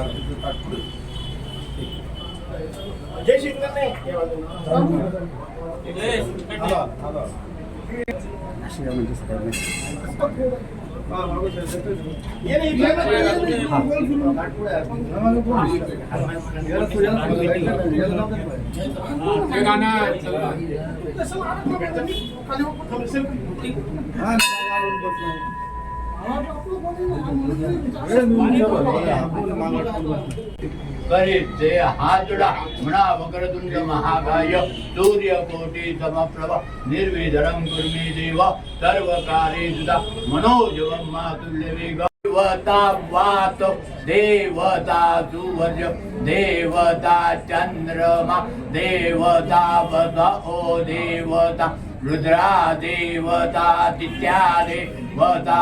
आरतीचं ताट पुढे जय श्रीकृष्ण नाही. या बाजूला. आला, म्हणा वक्रतुंड महाकाय सूर्य कोटी समप्रभ निर्विधरम कुर्मे देव सर्व कार्य सुधा मनोजव मातुल्य वेग देवता वात देवता सुवर्य देवता चंद्रमा देवता वद ओ देवता रुद्रा देवता तित्या देवता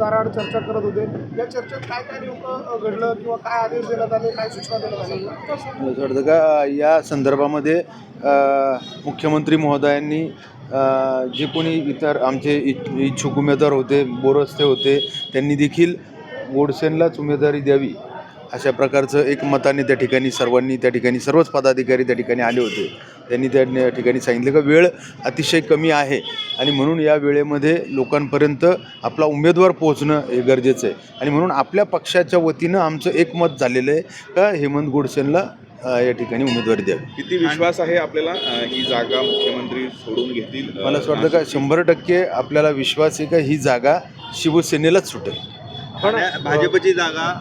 दाराआड चर्चा करत होते. या चर्चेत काय काय नेमकं घडलं किंवा काय आदेश देण्यात आले काय सूचना देण्यात आल्या असं का या संदर्भामध्ये मुख्यमंत्री महोदयांनी जे कोणी इतर आमचे इच्छ- इच्छुक उमेदवार होते बोरस्ते होते त्यांनी देखील गोडसेनलाच उमेदवारी द्यावी. अशा प्रकारचं एक मताने त्या ठिकाणी सर्वांनी त्या ठिकाणी सर्वच पदाधिकारी त्या ठिकाणी आले होते. त्यांनी त्या ठिकाणी सांगितलं का वेळ अतिशय कमी आहे आणि म्हणून या वेळेमध्ये लोकांपर्यंत आपला उमेदवार पोहोचणं हे गरजेचं आहे. आणि म्हणून आपल्या पक्षाच्या वतीनं आमचं एकमत झालेलं आहे का हेमंत गोडसेनला अ, या ठिकाणी उमेदवारी द्यावी. किती विश्वास आहे आपल्याला ही जागा मुख्यमंत्री सोडून घेतील? मला असं वाटतं का शंभर टक्के आपल्याला विश्वास आहे का ही जागा शिवसेनेलाच सुटेल. आणि भाजपची जागा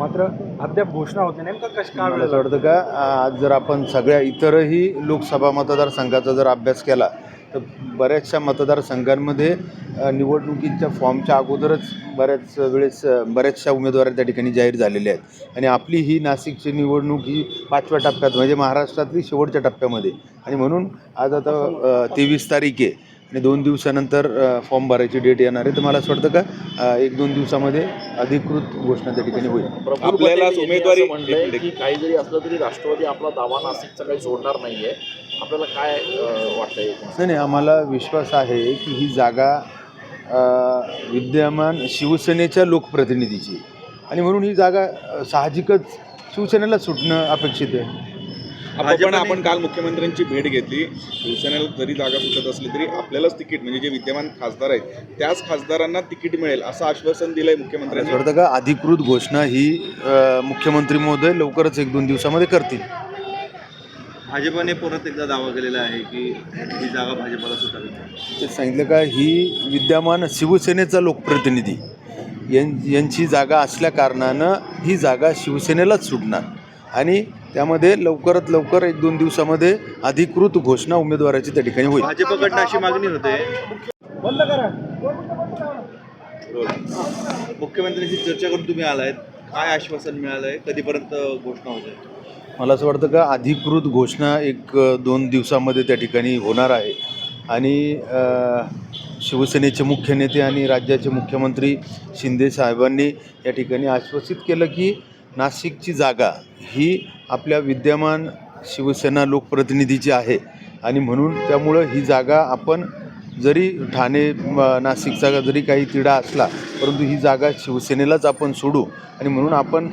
मात्र अद्याप घोषणा होते. नेमकं कशा का असं वाटतं का आज जर आपण सगळ्या इतरही लोकसभा मतदारसंघाचा जर अभ्यास केला तर बऱ्याचशा मतदारसंघांमध्ये निवडणुकीच्या फॉर्मच्या अगोदरच बऱ्याच वेळेस बऱ्याचशा उमेदवार त्या ठिकाणी जाहीर झालेल्या आहेत. आणि आपली ही नाशिकची निवडणूक ही पाचव्या टप्प्यात म्हणजे महाराष्ट्रातली शेवटच्या टप्प्यामध्ये. आणि म्हणून आज आता तेवीस तारीख आहे. आणि दोन दिवसानंतर फॉर्म भरायची डेट येणार आहे. तर मला असं वाटतं का एक दोन दिवसामध्ये अधिकृत घोषणा त्या ठिकाणी होईल. आपल्यालाच उमेदवारी म्हणलंय की काही जरी असलं तरी राष्ट्रवादी आपला दावा नाशिकचा काही सोडणार नाहीये. आपल्याला काय वाटतंय नाही नाही आम्हाला विश्वास आहे की ही जागा विद्यमान शिवसेनेच्या लोकप्रतिनिधीची आहे. आणि म्हणून ही जागा साहजिकच शिवसेनेला सुटणं अपेक्षित आहे. आपण आपण काल मुख्यमंत्र्यांची भेट घेतली. शिवसेनेला जरी जागा सुटत असली तरी आपल्यालाच तिकीट म्हणजे जे विद्यमान खासदार आहेत त्याच खासदारांना तिकीट मिळेल असं आश्वासन दिलंय मुख्यमंत्र्यांनी. का अधिकृत घोषणा ही मुख्यमंत्री महोदय लवकरच एक दोन दिवसामध्ये करतील? भाजपने परत एकदा दावा केलेला आहे की ही जागा भाजपला सुटावी. ते सांगितलं का ही विद्यमान शिवसेनेचा लोकप्रतिनिधी यांची जागा असल्या कारणानं ही जागा शिवसेनेलाच सुटणार. आणि त्यामध्ये लवकरात लवकर एक दोन दिवसामध्ये अधिकृत घोषणा उमेदवाराची त्या ठिकाणी होईल. भाजपकडनं अशी मागणी होते. बंद करा. मुख्यमंत्र्यांशी चर्चा करून तुम्ही आलायत. काय आश्वासन मिळालंय? कधीपर्यंत घोषणा होते मला असं वाटतं का अधिकृत घोषणा एक दोन दिवसामध्ये त्या ठिकाणी होणार आहे. आणि अ, शिवसेनेचे मुख्य नेते आणि राज्याचे मुख्यमंत्री शिंदे साहेबांनी या ठिकाणी आश्वासित केलं की नाशिकची जागा ही आपल्या विद्यमान शिवसेना लोकप्रतिनिधीची आहे. आणि म्हणून त्यामुळं ही जागा आपण जरी ठाणे नाशिकचा जरी काही तिढा असला परंतु ही जागा शिवसेनेलाच आपण सोडू. आणि म्हणून आपण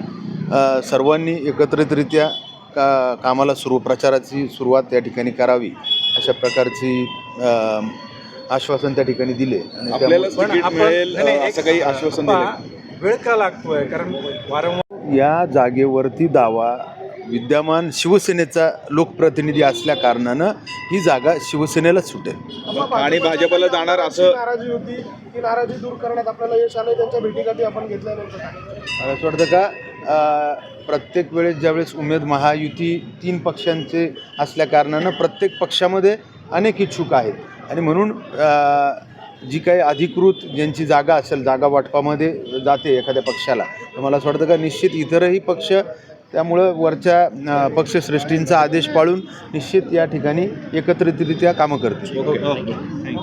सर्वांनी एकत्रितरित्या का कामाला सुरू प्रचाराची सुरुवात त्या ठिकाणी करावी अशा प्रकारची आश्वासन त्या ठिकाणी दिले. आणि आपल्याला असं काही आश्वासन वेळ का लागतोय? कारण वारंवार या जागेवरती दावा. विद्यमान शिवसेनेचा लोकप्रतिनिधी असल्या कारणानं ही जागा शिवसेनेलाच सुटेल. आणि भाजपला जाणार असं- नाराजी होती. ती नाराजी दूर करण्यात आपल्याला यश आलं त्यांच्या भेटीगाठी आपण? मला असं वाटतं का प्रत्येक वेळेस ज्यावेळेस उमेद महायुती तीन पक्षांचे असल्या कारणानं प्रत्येक पक्षामध्ये अनेक इच्छुक आहेत. आणि म्हणून जी काही अधिकृत ज्यांची जागा असेल जागा वाटपामध्ये जाते एखाद्या पक्षाला तर मला असं वाटतं का निश्चित इतरही पक्ष त्यामुळं वरच्या पक्षश्रेष्ठींचा आदेश पाळून निश्चित या ठिकाणी एकत्रितरित्या कामं करतील.